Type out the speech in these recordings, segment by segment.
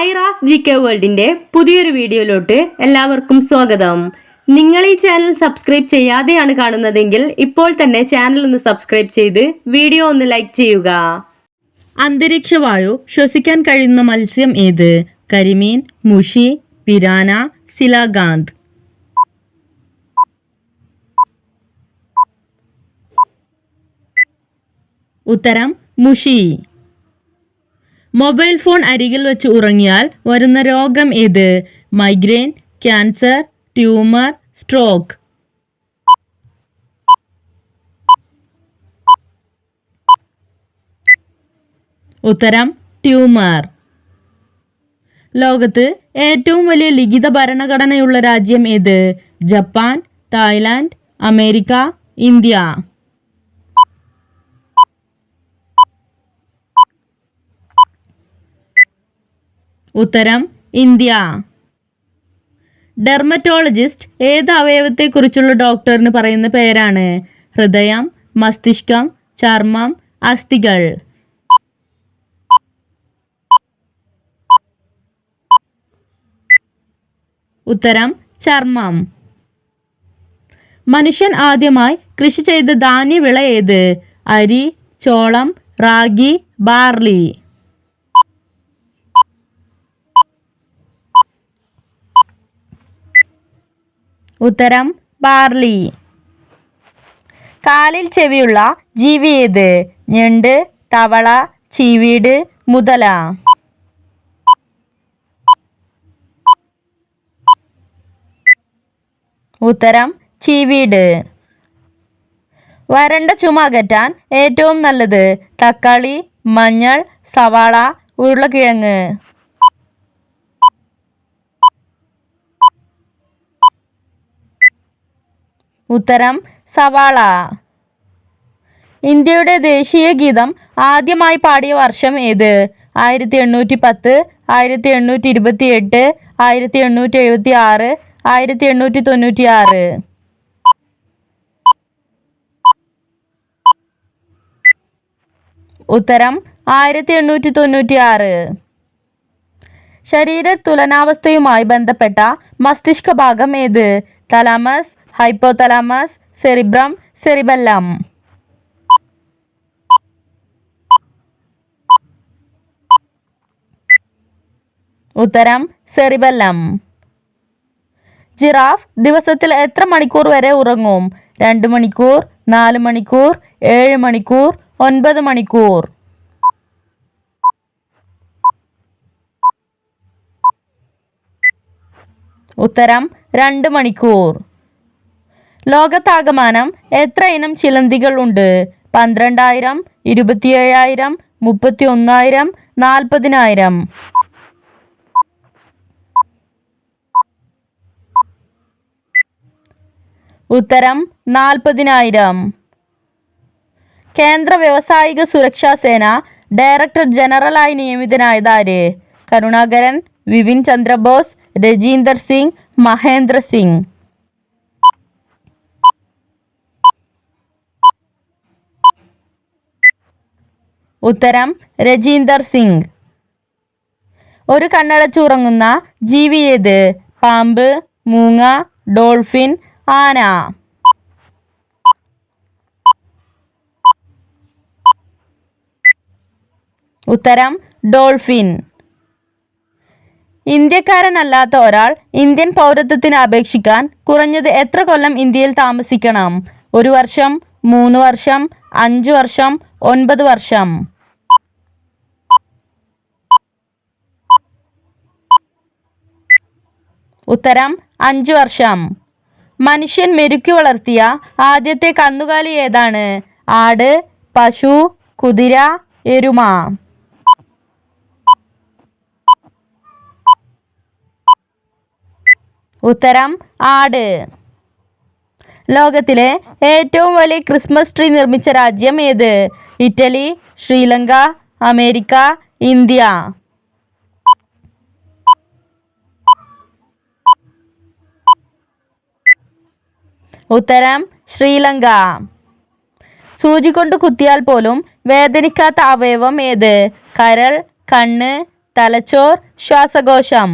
Aira's G K വേൾഡിന്റെ പുതിയൊരു വീഡിയോയിലോട്ട് എല്ലാവർക്കും സ്വാഗതം. നിങ്ങൾ ഈ ചാനൽ സബ്സ്ക്രൈബ് ചെയ്യാതെയാണ് കാണുന്നതെങ്കിൽ ഇപ്പോൾ തന്നെ ചാനൽ ഒന്ന് സബ്സ്ക്രൈബ് ചെയ്ത് വീഡിയോ ഒന്ന് ലൈക്ക് ചെയ്യുക. അന്തരീക്ഷവായു ശ്വസിക്കാൻ കഴിയുന്ന മത്സ്യം ഏത്? കരിമീൻ മുഷി പിരാന സിലാഗാന്ത്. ഉത്തരം മുഷി. മൊബൈൽ ഫോൺ അരികിൽ വെച്ച് ഉറങ്ങിയാൽ വരുന്ന രോഗം ഏത്? Migraine cancer tumour stroke. ഉത്തരം ട്യൂമർ. ലോകത്ത് ഏറ്റവും വലിയ ലിഖിത ഭരണഘടനയുള്ള രാജ്യം ഏത്? Japan Thailand America India. ഉത്തരം ഇന്ത്യ. ഡെർമറ്റോളജിസ്റ്റ് ഏത് അവയവത്തെക്കുറിച്ചുള്ള ഡോക്ടറിന് പറയുന്ന പേരാണ്? ഹൃദയം മസ്തിഷ്കം ചർമ്മം അസ്ഥികൾ. ഉത്തരം ചർമ്മം. മനുഷ്യൻ ആദ്യമായി കൃഷി ചെയ്ത ധാന്യവിള ഏത്? അരി ചോളം റാഗി ബാർലി. ഉത്തരം ബാർലി. കാലിൽ ചെവിയുള്ള ജീവി ഏത്? ഞണ്ട് തവള ചീവീട് മുതല. ഉത്തരം ചീവീട്. വരണ്ട ചുമ അകറ്റാൻ ഏറ്റവും നല്ലത് തക്കാളി മഞ്ഞൾ സവാള ഉരുളക്കിഴങ്ങ്. ഉത്തരം സവാള. ഇന്ത്യയുടെ ദേശീയ ഗീതം ആദ്യമായി പാടിയ വർഷം ഏത്? ആയിരത്തി എണ്ണൂറ്റി പത്ത് ആയിരത്തി എണ്ണൂറ്റി ഇരുപത്തി എട്ട് ആയിരത്തി എണ്ണൂറ്റി എഴുപത്തി ആറ് ആയിരത്തി എണ്ണൂറ്റി തൊണ്ണൂറ്റി ആറ് ഉത്തരം ആയിരത്തി എണ്ണൂറ്റി തൊണ്ണൂറ്റി ആറ് ശരീര തുലനാവസ്ഥയുമായി ബന്ധപ്പെട്ട മസ്തിഷ്ക ഭാഗം ഏത്? തലാമസ് ഹൈപ്പോതലാമസ് സെറിബ്രം സെറിബെല്ലാം ഉത്തരം സെറിബെല്ലം ജിറാഫ് ദിവസത്തിൽ എത്ര മണിക്കൂർ വരെ ഉറങ്ങും? രണ്ട് മണിക്കൂർ നാല് മണിക്കൂർ ഏഴ് മണിക്കൂർ ഒൻപത് മണിക്കൂർ. ഉത്തരം രണ്ട് മണിക്കൂർ. ലോകത്താകമാനം എത്ര ഇനം ചിലന്തികൾ ഉണ്ട് പന്ത്രണ്ടായിരം ഇരുപത്തിയേഴായിരം മുപ്പത്തി ഒന്നായിരം നാൽപ്പതിനായിരം. ഉത്തരം നാൽപ്പതിനായിരം. കേന്ദ്ര വ്യവസായിക സുരക്ഷാ സേന ഡയറക്ടർ ജനറലായി നിയമിതനായത് ആര് കരുണാകരൻ വിപിൻ ചന്ദ്രബോസ് രജീന്ദർ സിംഗ് മഹേന്ദ്ര സിംഗ്. ഉത്തരം രജീന്ദർ സിംഗ്. ഒരു കണ്ണടച്ചുറങ്ങുന്ന ജീവി ഏത്? പാമ്പ് മൂങ്ങ ഡോൾഫിൻ ആന. ഉത്തരം ഡോൾഫിൻ. ഇന്ത്യക്കാരനല്ലാത്ത ഒരാൾ ഇന്ത്യൻ പൗരത്വത്തിന് അപേക്ഷിക്കാൻ കുറഞ്ഞത് എത്ര കൊല്ലം ഇന്ത്യയിൽ താമസിക്കണം? ഒരു വർഷം മൂന്ന് വർഷം അഞ്ച് വർഷം ഒൻപത് വർഷം. ഉത്തരം അഞ്ച് വർഷം. മനുഷ്യൻ മെരുക്കി വളർത്തിയ ആദ്യത്തെ കന്നുകാലി ഏതാണ്? ആട് പശു കുതിര എരുമ. ഉത്തരം ആട്. ലോകത്തിലെ ഏറ്റവും വലിയ ക്രിസ്മസ് ട്രീ നിർമ്മിച്ച രാജ്യം ഏത്? Italy Sri Lanka America India. ഉത്തരം ശ്രീലങ്ക. സൂചി കൊണ്ട് കുത്തിയാൽ പോലും വേദനിക്കാത്ത അവയവം ഏത്? കരൾ കണ്ണ് തലച്ചോർ ശ്വാസകോശം.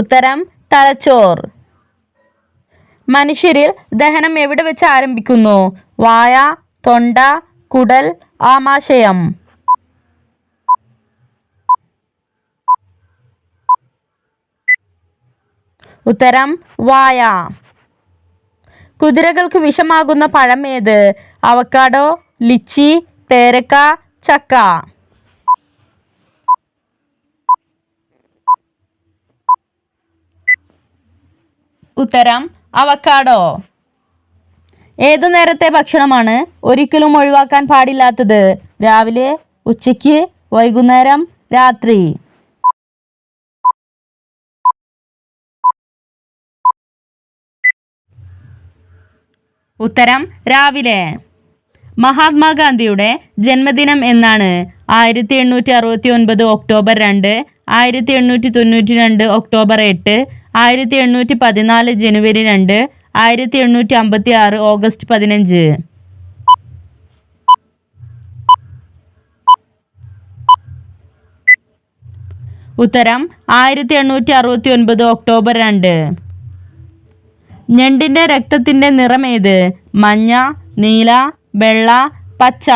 ഉത്തരം തലച്ചോർ. മനുഷ്യരിൽ ദഹനം എവിടെ വെച്ച് ആരംഭിക്കുന്നു? വായ തൊണ്ട കുടൽ ആമാശയം. ഉത്തരം വായ. കുതിരകൾക്ക് വിഷമാകുന്ന പഴം ഏത്? അവക്കാഡോ ലിച്ചി പേരക്ക ചക്ക. ഉത്തരം അവക്കാടോ. ഏതു നേരത്തെ ഭക്ഷണമാണ് ഒരിക്കലും ഒഴിവാക്കാൻ പാടില്ലാത്തത്? രാവിലെ ഉച്ചയ്ക്ക് വൈകുന്നേരം രാത്രി. ഉത്തരം രാവിലെ. മഹാത്മാഗാന്ധിയുടെ ജന്മദിനം എന്നാണ് ആയിരത്തി എണ്ണൂറ്റി അറുപത്തി ഒൻപത് ഒക്ടോബർ രണ്ട് ആയിരത്തി എണ്ണൂറ്റി തൊണ്ണൂറ്റി രണ്ട് ഒക്ടോബർ എട്ട് ആയിരത്തി എണ്ണൂറ്റി പതിനാല് ജനുവരി രണ്ട് ആയിരത്തി എണ്ണൂറ്റി അമ്പത്തി ആറ് ഓഗസ്റ്റ് പതിനഞ്ച്. ഉത്തരം ആയിരത്തി എണ്ണൂറ്റി അറുപത്തി ഒൻപത് ഒക്ടോബർ രണ്ട്. ഞണ്ടിന്റെ രക്തത്തിന്റെ നിറം ഏത്? മഞ്ഞ നീല വെള്ള പച്ച.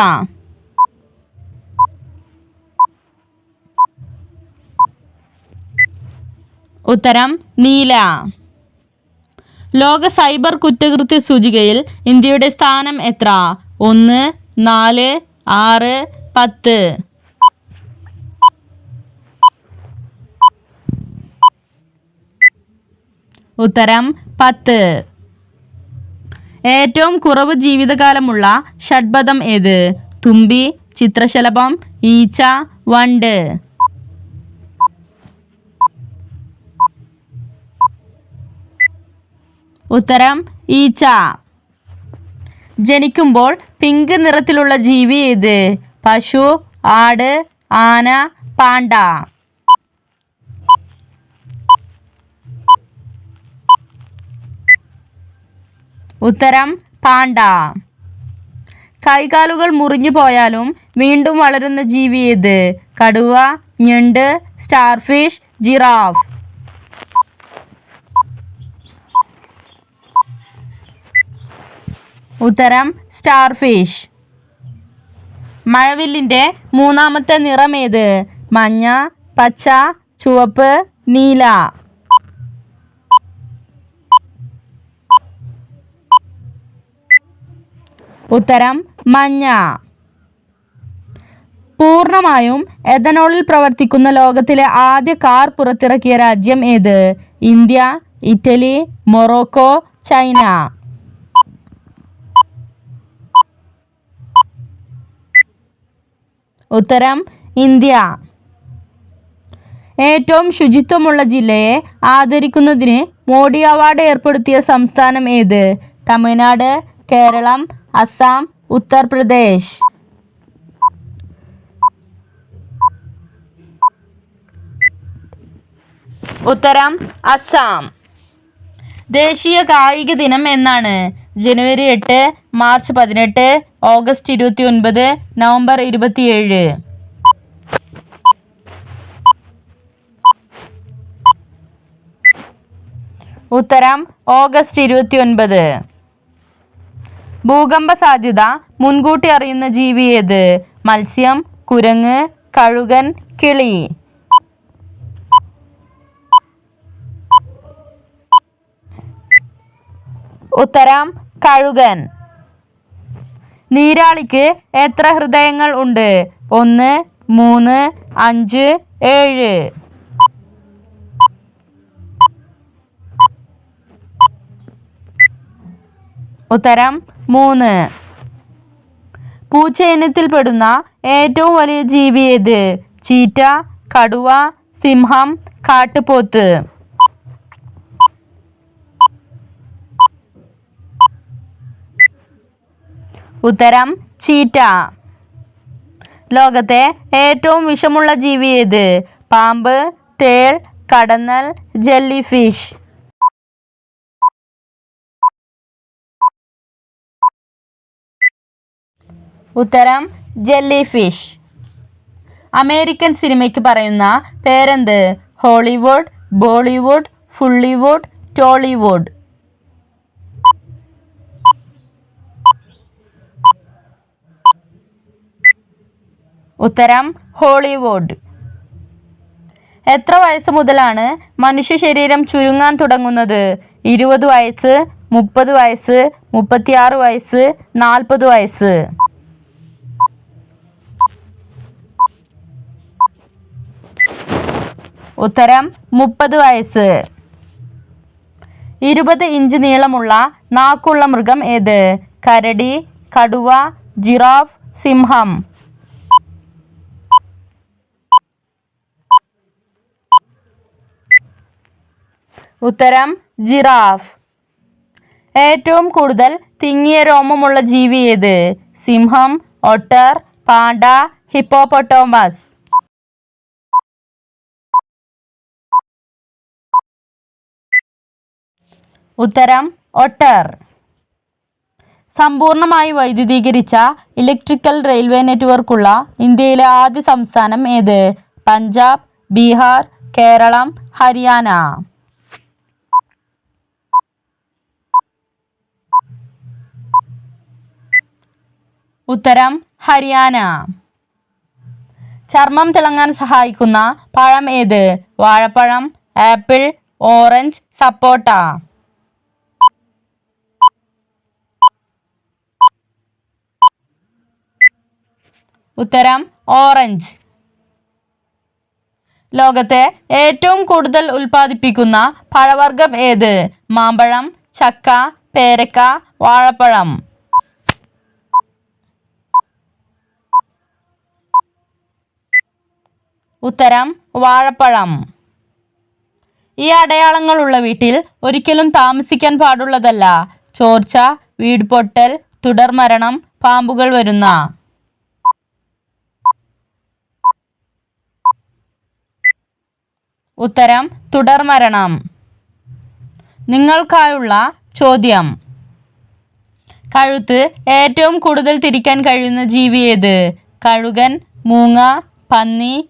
ഉത്തരം നീല. ലോക സൈബർ കുറ്റകൃത്യ സൂചികയിൽ ഇന്ത്യയുടെ സ്ഥാനം എത്ര? ഒന്ന് നാല് ആറ് പത്ത്. ഉത്തരം പത്ത്. ഏറ്റവും കുറവ് ജീവിതകാലമുള്ള ഷഡ്പഥം ഏത്? തുമ്പി ചിത്രശലഭം ഈച്ച വണ്ട്. ഉത്തരം ഈച്ച. ജനിക്കുമ്പോൾ പിങ്ക് നിറത്തിലുള്ള ജീവി ഏത്? പശു ആട് ആന പാണ്ട. ഉത്തരം പാണ്ട. കൈകാലുകൾ മുറിഞ്ഞു പോയാലും വീണ്ടും വളരുന്ന ജീവി ഏത്? കടുവ ഞണ്ട് സ്റ്റാർഫിഷ് ജിറാഫ്. ഉത്തരം സ്റ്റാർഫിഷ് മഴവില്ലിന്റെ മൂന്നാമത്തെ നിറം ഏത്? മഞ്ഞ പച്ച ചുവപ്പ് നീല. ഉത്തരം മഞ്ഞ. പൂർണമായും എഥനോളിൽ പ്രവർത്തിക്കുന്ന ലോകത്തിലെ ആദ്യ കാർ പുറത്തിറക്കിയ രാജ്യം ഏത്? India Italy Morocco China. ഉത്തരം ഇന്ത്യ. ഏറ്റവും ശുചിത്വമുള്ള ജില്ലയെ ആദരിക്കുന്നതിന് മോഡി അവാർഡ് ഏർപ്പെടുത്തിയ സംസ്ഥാനം ഏത്? തമിഴ്നാട് കേരളം അസം ഉത്തർപ്രദേശ്. ഉത്തരം അസം ദേശീയ കായിക ദിനം എന്നാണ്. ജനുവരി എട്ട് മാർച്ച് പതിനെട്ട് ഓഗസ്റ്റ് ഇരുപത്തി ഒൻപത് നവംബർ ഇരുപത്തിയേഴ്. ഉത്തരം ഓഗസ്റ്റ് ഇരുപത്തി ഒൻപത് ഭൂകമ്പ സാധ്യത മുൻകൂട്ടി അറിയുന്ന ജീവി ഏത്? മത്സ്യം കുരങ്ങ് കഴുകൻ കിളി. ഉത്തരം കഴുകൻ. നീരാളിക്ക് എത്ര ഹൃദയങ്ങൾ ഉണ്ട്? ഒന്ന് മൂന്ന് അഞ്ച് ഏഴ്. ഉത്തരം മൂന്ന്. പൂച്ച ഇനത്തിൽപ്പെടുന്ന ഏറ്റവും വലിയ ജീവി ഏത്? ചീറ്റ കടുവ സിംഹം കാട്ടുപോത്ത്. ഉത്തരം ചീറ്റ. ലോകത്തെ ഏറ്റവും വിഷമുള്ള ജീവി ഏത്? പാമ്പ് തേൾ കടന്നൽ ജെല്ലി ഫിഷ് ഉത്തരം ജെല്ലി ഫിഷ് അമേരിക്കൻ സിനിമയ്ക്ക് പറയുന്ന പേരെന്ത്? Hollywood Bollywood fullywood Tollywood. ഉത്തരം ഹോളിവുഡ്. എത്ര വയസ്സ് മുതലാണ് മനുഷ്യ ശരീരം ചുരുങ്ങാൻ തുടങ്ങുന്നത്? ഇരുപത് വയസ്സ് മുപ്പത് വയസ്സ് മുപ്പത്തിയാറ് വയസ്സ് നാൽപ്പത് വയസ്സ്. ഉത്തരം മുപ്പത് വയസ്സ്. ഇരുപത് ഇഞ്ച് നീളമുള്ള നാക്കുള്ള മൃഗം ഏത്? കരടി കടുവ ജിറാഫ് സിംഹം. ഉത്തരം ജിറാഫ്. ഏറ്റവും കൂടുതൽ തിങ്ങിയ രോമമുള്ള ജീവി ഏത്? സിംഹം ഒട്ടർ പാണ്ട ഹിപ്പോപ്പൊട്ടോമസ്. ഉത്തരം ഒട്ടർ. സമ്പൂർണമായി വൈദ്യുതീകരിച്ച ഇലക്ട്രിക്കൽ റെയിൽവേ നെറ്റ്വർക്കുള്ള ഇന്ത്യയിലെ ആദ്യ സംസ്ഥാനം ഏത്? പഞ്ചാബ് ബീഹാർ കേരളം ഹരിയാന. ഉത്തരം ഹരിയാന. ചർമ്മം തിളങ്ങാൻ സഹായിക്കുന്ന പഴം ഏത്? വാഴപ്പഴം ആപ്പിൾ ഓറഞ്ച് സപ്പോട്ട. ഉത്തരം ഓറഞ്ച്. ലോകത്തെ ഏറ്റവും കൂടുതൽ ഉൽപ്പാദിപ്പിക്കുന്ന പഴവർഗം ഏത്? മാമ്പഴം ചക്ക പേരക്ക വാഴപ്പഴം. ഉത്തരം വാഴപ്പഴം. ഈ അടയാളങ്ങളുള്ള വീട്ടിൽ ഒരിക്കലും താമസിക്കാൻ പാടുള്ളതല്ല. ചോർച്ച വീട് പൊട്ടൽ തുടർമരണം പാമ്പുകൾ വരുന്ന. ഉത്തരം തുടർമരണം. നിങ്ങൾക്കായുള്ള ചോദ്യം. കഴുത്ത് ഏറ്റവും കൂടുതൽ തിരിക്കാൻ കഴിയുന്ന ജീവി ഏത്? കഴുകൻ മൂങ്ങ പന്നി